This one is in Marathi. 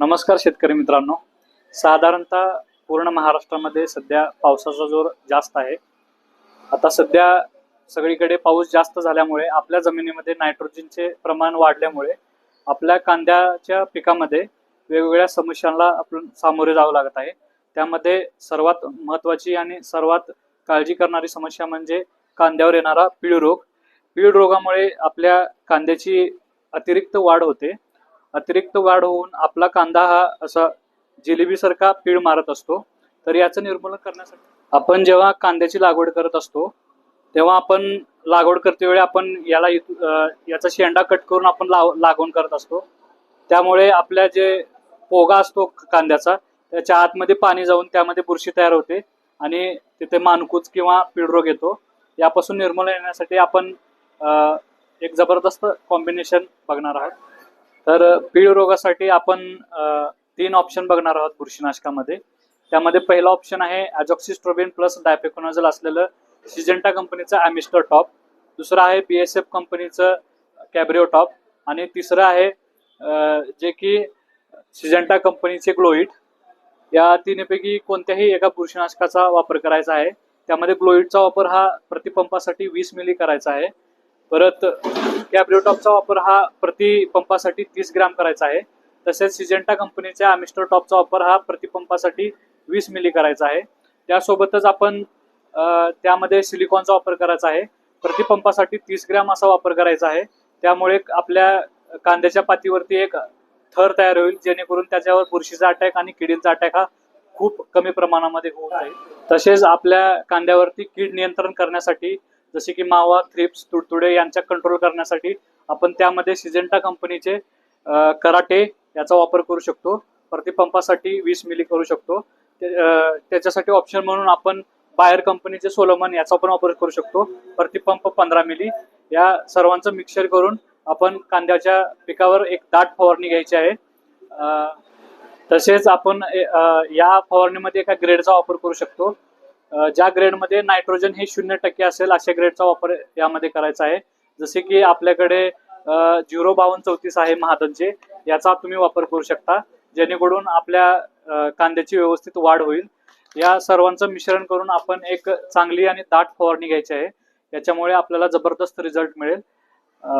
नमस्कार शेतकरी मित्रांनो. साधारणतः पूर्ण महाराष्ट्रामध्ये सध्या पावसाचा जोर जास्त आहे. आता सध्या सगळीकडे पाऊस जास्त झाल्यामुळे आपल्या जमिनीमध्ये नायट्रोजनचे प्रमाण वाढल्यामुळे आपल्या कांद्याच्या पिकामध्ये वेगवेगळ्या समस्यांना आपण सामोरे जावं लागत आहे. त्यामध्ये सर्वात महत्त्वाची आणि सर्वात काळजी करणारी समस्या म्हणजे कांद्यावर येणारा पीळ रोग. पीळ रोगामुळे आपल्या कांद्याची अतिरिक्त वाढ होते. अतिरिक्त वाढ होऊन आपला कांदा हा असा जिलेबीसारखा पीळ मारत असतो. तर याचं निर्मूलन करण्यासाठी आपण जेव्हा कांद्याची लागवड करत असतो तेव्हा आपण लागवड करते वेळी आपण याला याचा शेंडा कट करून आपण लाव लागवण करत असतो. त्यामुळे आपल्या जे पोगा असतो कांद्याचा त्याच्या आतमध्ये पाणी जाऊन त्यामध्ये बुरशी तयार होते आणि तिथे मानकूच किंवा पिळरोग येतो. यापासून निर्मूलन येण्यासाठी आपण एक जबरदस्त कॉम्बिनेशन बघणार आहोत. तर पीळ रोगासाठी आपण तीन ऑप्शन बघणार आहोत बुरशीनाशकामध्ये. त्यामध्ये पहिला ऑप्शन आहे अजॉक्सिस्ट्रोबिन प्लस डायपेकोनाझल असलेलं सिजेंटा कंपनीचं ॲमिस्टर टॉप दुसरं आहे बी एस एफ कंपनीचं कॅब्रिओ टॉप आणि तिसरं आहे जे की सिजेंटा कंपनीचे ग्लोईट या तिन्हीपैकी कोणत्याही एका बुरशीनाशकाचा वापर करायचा आहे. त्यामध्ये ग्लोईटचा वापर हा प्रतिपंपासाठी वीस मिली करायचा आहे. परत कॅब्रिओटॉपचा वापर हा प्रति पंपासाठी तीस ग्रॅम करायचा आहे. तसेच सिजेंटा कंपनीच्या आमिस्टर टॉपचा वापर हा प्रतिपंपासाठी वीस मिली करायचा आहे. त्यासोबतच आपण त्यामध्ये सिलिकॉनचा वापर करायचा आहे. प्रतिपंपासाठी तीस ग्रॅम असा वापर करायचा आहे. त्यामुळे आपल्या कांद्याच्या पातीवरती एक थर तयार होईल जेणेकरून त्याच्यावर बुरशीचा अटॅक आणि किडींचा अटॅक हा खूप कमी प्रमाणामध्ये होत आहे. तसेच आपल्या कांद्यावरती कीड नियंत्रण करण्यासाठी जसे की मावा थ्रिप्स तुडतुडे यांच्या कंट्रोल करण्यासाठी आपण त्यामध्ये सिजेंटा कंपनीचे कराटे याचा वापर करू शकतो. प्रतिपंपासाठी वीस मिली करू शकतो. ते- त्याच्यासाठी ऑप्शन म्हणून आपण बाहेर कंपनीचे सोलोमन याचा पण वापर करू शकतो. प्रतिपंप पंधरा मिली या सर्वांचं मिक्सर करून आपण कांद्याच्या पिकावर एक दाट फवारणी घ्यायची आहे. तसेच आपण या फवारणीमध्ये एका ग्रेडचा वापर करू शकतो. ज्या ग्रेडमध्ये नायट्रोजन हे शून्य टक्के असेल अशा ग्रेडचा वापर यामध्ये करायचा आहे. जसे की आपल्याकडे झिरो बावन्न चौतीस आहे महादनचे याचा तुम्ही वापर करू शकता. जेणेकरून आपल्या कांद्याची व्यवस्थित वाढ होईल. या सर्वांचं मिश्रण करून आपण एक चांगली आणि दाट फवारणी घ्यायची आहे. याच्यामुळे आपल्याला जबरदस्त रिझल्ट मिळेल. अ,